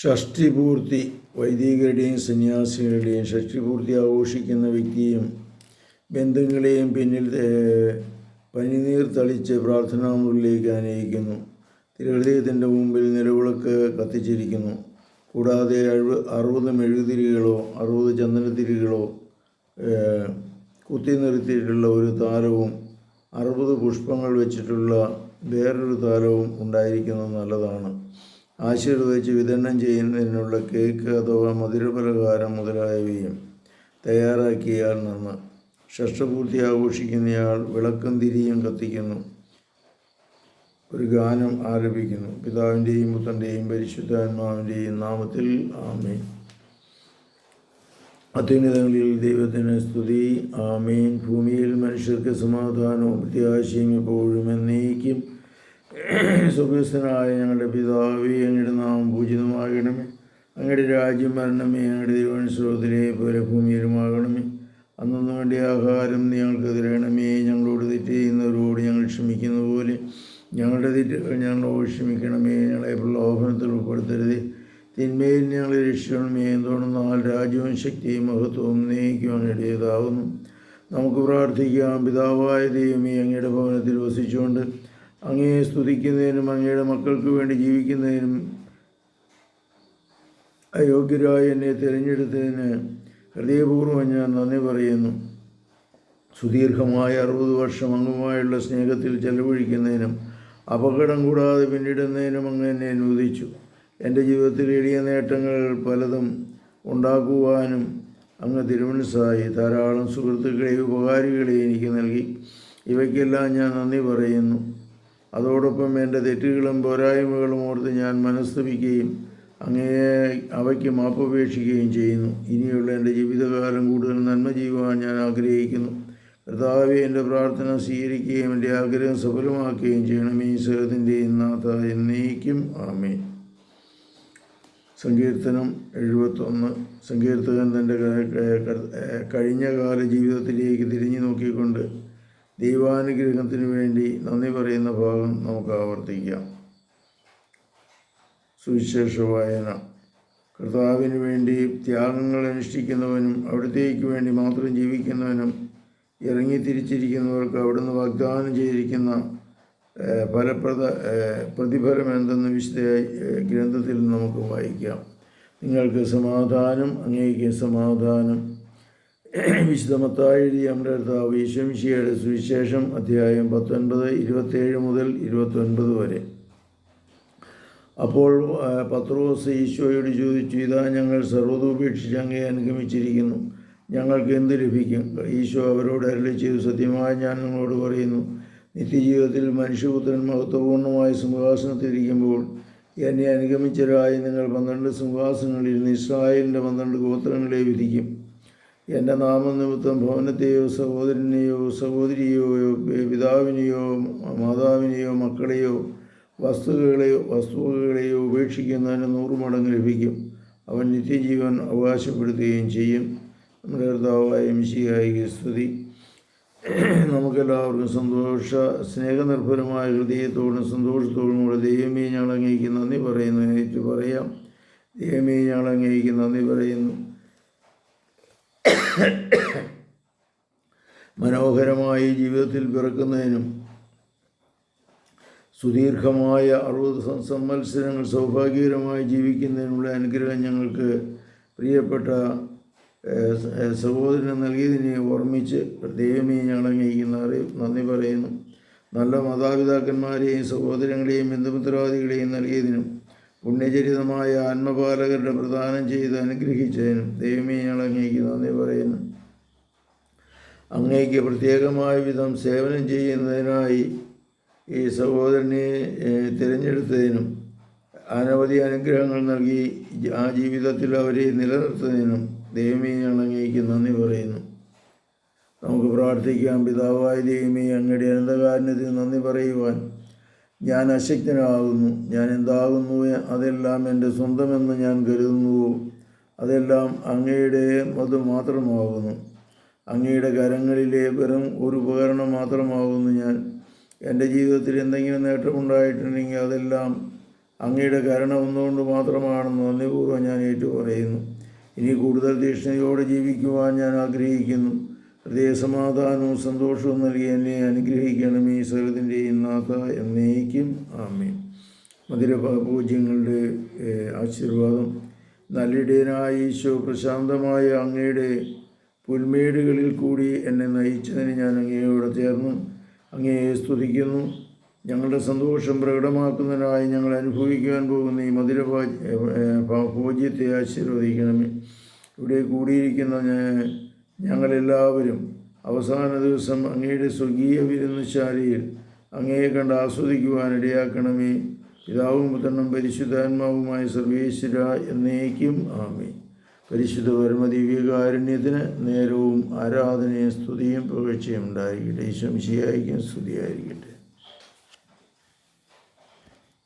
ഷഷ്ടിപൂർത്തി വൈദികരുടെയും സന്യാസികളുടെയും ഷഷ്ടിപൂർത്തി ആഘോഷിക്കുന്ന വ്യക്തിയും ബന്ധുക്കളെയും പിന്നിൽ പനിനീർ തളിച്ച് പ്രാർത്ഥനാമുറിലേക്ക് ആനയിക്കുന്നു. തിരുഹൃദയത്തിന്റെ മുമ്പിൽ നിലവിളക്ക് കത്തിച്ചിരിക്കുന്നു. കൂടാതെ എഴുപ അറുപത് മെഴുകുതിരികളോ അറുപത് ചന്ദനത്തിരികളോ കുത്തി നിർത്തിയിട്ടുള്ള ഒരു താരവും അറുപത് പുഷ്പങ്ങൾ വെച്ചിട്ടുള്ള വേറൊരു താരവും ഉണ്ടായിരിക്കുന്നത് നല്ലതാണ്. ആശീർവദിച്ച് വിതരണം ചെയ്യുന്നതിനുള്ള കേക്ക് അഥവാ മധുരപലഹാരം മുതലായവയും തയ്യാറാക്കിയാൽ നന്ന്. ഷഷ്ടപൂർത്തി ആഘോഷിക്കുന്നയാൾ വിളക്കും തിരിയും കത്തിക്കുന്നു. ഒരു ഗാനം ആരംഭിക്കുന്നു പിതാവിന്റെയും പുത്രന്റെയും പരിശുദ്ധാത്മാവിന്റെയും നാമത്തിൽ ആമേൻ. അത്യുന്നതങ്ങളിൽ ദൈവത്തിന് സ്തുതി. ആമേൻ. ഭൂമിയിൽ മനുഷ്യർക്ക് സമാധാനവും പ്രത്യാശയും എപ്പോഴും എന്നേക്കും. സുഖസ്ഥനായ ഞങ്ങളുടെ പിതാവേ അങ്ങയുടെ നാമം പൂജിതമാകണമേ. അങ്ങയുടെ രാജ്യം വരണമേ അങ്ങയുടെ തിരുവനന്തപുരത്തിലെ പോലെ ഭൂമിയിലുമാകണമേ. അന്നൊന്നും വേണ്ടി ആഹാരം ഞങ്ങൾക്ക് തരണമേ. ഞങ്ങളോട് തെറ്റ് ചെയ്യുന്നവരോട് ഞങ്ങൾ ക്ഷമിക്കുന്ന പോലെ ഞങ്ങളുടെ തെറ്റുകൾ ഞങ്ങളോട് ക്ഷമിക്കണമേ. ഞങ്ങളെ പ്രലോഭനത്തിൽ ഉൾപ്പെടുത്തരുത്. തിന്മയിൽ ഞങ്ങളെ രക്ഷിക്കണമേ. എന്തുകൊണ്ടെന്നാൽ രാജ്യവും ശക്തിയും മഹത്വവും നീക്കും അങ്ങയുടേതാകുന്നു നമുക്ക് പ്രാർത്ഥിക്കാം. പിതാവായ ദൈവമേ അങ്ങയുടെ ഭവനത്തിൽ വസിച്ചുകൊണ്ട് അങ്ങയെ സ്തുതിക്കുന്നതിനും അങ്ങയുടെ മക്കൾക്ക് വേണ്ടി ജീവിക്കുന്നതിനും അയോഗ്യരായി എന്നെ തിരഞ്ഞെടുത്തതിന് ഹൃദയപൂർവം ഞാൻ നന്ദി പറയുന്നു. സുദീർഘമായ അറുപത് വർഷം അങ്ങുമായുള്ള സ്നേഹത്തിൽ ചെലവഴിക്കുന്നതിനും അപകടം കൂടാതെ പിന്നിടുന്നതിനും അങ്ങ് എന്നെ അനുവദിച്ചു. എന്റെ ജീവിതത്തിൽ എളിയ നേട്ടങ്ങൾ പലതും ഉണ്ടാക്കുവാനും അങ്ങ് തിരുമനസ്സായി. ധാരാളം സുഹൃത്തുക്കളെയും ഉപകാരികളെയും എനിക്ക് നൽകി. ഇവയ്ക്കെല്ലാം ഞാൻ നന്ദി പറയുന്നു. അതോടൊപ്പം എന്റെ തെറ്റുകളും പോരായ്മകളും ഓർത്ത് ഞാൻ മനസ്തപിക്കുകയും അങ്ങയെ അവയ്ക്ക് മാപ്പപേക്ഷിക്കുകയും ചെയ്യുന്നു. ഇനിയുള്ള എന്റെ ജീവിതകാലം കൂടുതൽ നന്മ ചെയ്യുവാൻ ഞാൻ ആഗ്രഹിക്കുന്നു. കർത്താവെ എന്റെ പ്രാർത്ഥന സ്വീകരിക്കുകയും എന്റെ ആഗ്രഹം സഫലമാക്കുകയും ചെയ്യണമേ. സഹത്തിന്റെ നാഥ എന്നേക്കും ആമേ സങ്കീർത്തനം എഴുപത്തൊന്ന്. സങ്കീർത്തകൻ തന്റെ ക- ക- ക- കഴിഞ്ഞ കാല ജീവിതത്തിലേക്ക് തിരിഞ്ഞു നോക്കിക്കൊണ്ട് ദൈവാനുഗ്രഹത്തിന് വേണ്ടി നന്ദി പറയുന്ന ഭാഗം നമുക്ക് ആവർത്തിക്കാം. സുവിശേഷ വായന കർത്താവിന് വേണ്ടി ത്യാഗങ്ങൾ അനുഷ്ഠിക്കുന്നവനും അവിടത്തേക്ക് വേണ്ടി മാത്രം ജീവിക്കുന്നവനും ഇറങ്ങി തിരിച്ചിരിക്കുന്നവർക്ക് അവിടുന്ന് വാഗ്ദാനം ചെയ്തിരിക്കുന്ന ഫലപ്രദ പ്രതിഫലം എന്തെന്ന് വിശുദ്ധ ഗ്രന്ഥത്തിൽ നമുക്ക് വായിക്കാം. നിങ്ങൾക്ക് സമാധാനം അങ്ങേക്ക് സമാധാനം. വിശുദ്ധമത്തായി എഴുതിയ നമ്മുടെ കർത്താവ് ഈശ്വംശിയുടെ സുവിശേഷം അധ്യായം പത്തൊൻപത് ഇരുപത്തേഴ് മുതൽ ഇരുപത്തൊൻപത് വരെ. അപ്പോൾ പത്രോസ് ഈശോയോട് ചോദിച്ചു ഇതാ ഞങ്ങൾ സർവതോപേക്ഷിച്ച് അങ്ങേ അനുഗമിച്ചിരിക്കുന്നു. ഞങ്ങൾക്ക് എന്ത് ലഭിക്കും? ഈശോ അവരോട് അരളി ചെയ്തു സത്യമായി ഞാൻ നിങ്ങളോട് പറയുന്നു നിത്യജീവിതത്തിൽ മനുഷ്യപുത്രൻ മഹത്വപൂർണമായ സിംഹാസനത്തിരിക്കുമ്പോൾ എന്നെ അനുഗമിച്ചവരായി നിങ്ങൾ പന്ത്രണ്ട് സിംഹാസനങ്ങളിൽ ഇസ്രായേലിന്റെ പന്ത്രണ്ട് ഗോത്രങ്ങളെ വിധിക്കും. എന്റെ നാമനിമിത്തം ഭവനത്തെയോ സഹോദരനെയോ സഹോദരിയോ പിതാവിനെയോ മാതാവിനെയോ മക്കളെയോ വസ്തുക്കളെയോ വസ്തുവകളെയോ ഉപേക്ഷിക്കുന്നതിന് നൂറ് മടങ്ങ് ലഭിക്കും. അവൻ നിത്യജീവൻ അവകാശപ്പെടുത്തുകയും ചെയ്യും. നമ്മുടെ കർത്താവായ മിശിയായി സ്തുതി. നമുക്കെല്ലാവർക്കും സന്തോഷ സ്നേഹനിർഭരമായ ഹൃദയത്തോടും സന്തോഷത്തോടും കൂടെ ദൈവമേ ഞങ്ങൾ അംഗീകരിക്കുന്ന നന്ദി പറയുന്നു. ഏറ്റു പറയാം. ദൈവമേ ഞങ്ങൾ അംഗീകരിക്കുന്ന നന്ദി പറയുന്നു. മനോഹരമായി ജീവിതത്തിൽ പിറക്കുന്നതിനും സുദീർഘമായ അറുപത് സംവത്സരങ്ങൾ സൗഭാഗ്യകരമായി ജീവിക്കുന്നതിനുള്ള അനുഗ്രഹം ഞങ്ങൾക്ക് പ്രിയപ്പെട്ട സഹോദരന് നൽകിയതിനെ ഓർമ്മിച്ച് ദൈവമേ ഞങ്ങൾ നന്ദി നന്ദി പറയുന്നു. നല്ല മാതാപിതാക്കന്മാരെയും സഹോദരങ്ങളെയും ബന്ധുമിത്രാദികളെയും നൽകിയതിനും പുണ്യചരിതമായ ആത്മപാലകരുടെ പ്രദാനം ചെയ്ത് അനുഗ്രഹിച്ചതിനും ദൈവമേ ഞങ്ങളങ്ങേക്ക് നന്ദി പറയുന്നു. അങ്ങേക്ക് പ്രത്യേകമായ വിധം സേവനം ചെയ്യുന്നതിനായി ഈ സഹോദരനെ തിരഞ്ഞെടുത്തതിനും അനവധി അനുഗ്രഹങ്ങൾ നൽകി ആ ജീവിതത്തിൽ അവരെ നിലനിർത്തുന്നതിനും ദൈവമേ ഞങ്ങൾ അങ്ങേക്ക് നന്ദി പറയുന്നു. നമുക്ക് പ്രാർത്ഥിക്കാം. പിതാവായ ദൈവമേ അങ്ങയുടെ അനന്തകാരണത്തിന് നന്ദി പറയുവാൻ ഞാൻ അശക്തനാകുന്നു. ഞാൻ എന്താകുന്നു അതെല്ലാം എന്റെ സ്വന്തമെന്ന് ഞാൻ കരുതുന്നുവോ അതെല്ലാം അങ്ങയുടെ അത് മാത്രമാകുന്നു. അങ്ങയുടെ കരങ്ങളിലെ വെറും ഒരു ഉപകരണം മാത്രമാകുന്നു ഞാൻ. എന്റെ ജീവിതത്തിൽ എന്തെങ്കിലും നേട്ടമുണ്ടായിട്ടുണ്ടെങ്കിൽ അതെല്ലാം അങ്ങയുടെ കരുണ ഒന്നുകൊണ്ട് മാത്രമാണെന്ന് നന്ദിപൂർവം ഞാൻ ഏറ്റുപറയുന്നു. ഇനി കൂടുതൽ തീക്ഷ്ണതയോടെ ജീവിക്കുവാൻ ഞാൻ ആഗ്രഹിക്കുന്നു. ഹൃദയസമാധാനവും സന്തോഷവും നൽകി എന്നെ അനുഗ്രഹിക്കണമേ സകലത്തിന്റെയും നാഥ എന്നേക്കും. ആമേ മധുരപൂജ്യങ്ങളുടെ ആശീർവാദം. നല്ലിടയനായ ഈശോ പ്രശാന്തമായ അങ്ങയുടെ പുൽമേടുകളിൽ കൂടി എന്നെ നയിച്ചതിന് ഞാൻ അങ്ങയോട് ചേർന്നു. അങ്ങയെ സ്തുതിക്കുന്നു. ഞങ്ങളുടെ സന്തോഷം പ്രകടമാക്കുന്നതിനായി ഞങ്ങൾ അനുഭവിക്കാൻ പോകുന്ന ഈ മധുര പൂജ്യത്തെ ആശീർവദിക്കണമേ. ഇവിടെ കൂടിയിരിക്കുന്ന ഞങ്ങളെല്ലാവരും അവസാന ദിവസം അങ്ങയുടെ സ്വർഗീയ വിരുന്നുശാലയിൽ അങ്ങയെ കണ്ട് ആസ്വദിക്കുവാൻ ഇടയാക്കണമേ. പിതാവും പുത്രനും പരിശുദ്ധാത്മാവുമായ സർവേശ്വര എന്നേക്കും ആമേ പരിശുദ്ധ പരമദിവ്യകാരുണ്യത്തിന് നേരവും ആരാധനയും സ്തുതിയും പുകഴ്ചയും ഉണ്ടായിരിക്കട്ടെ. ഈശോ മിശിഹായിക്കും സ്തുതിയായിരിക്കട്ടെ.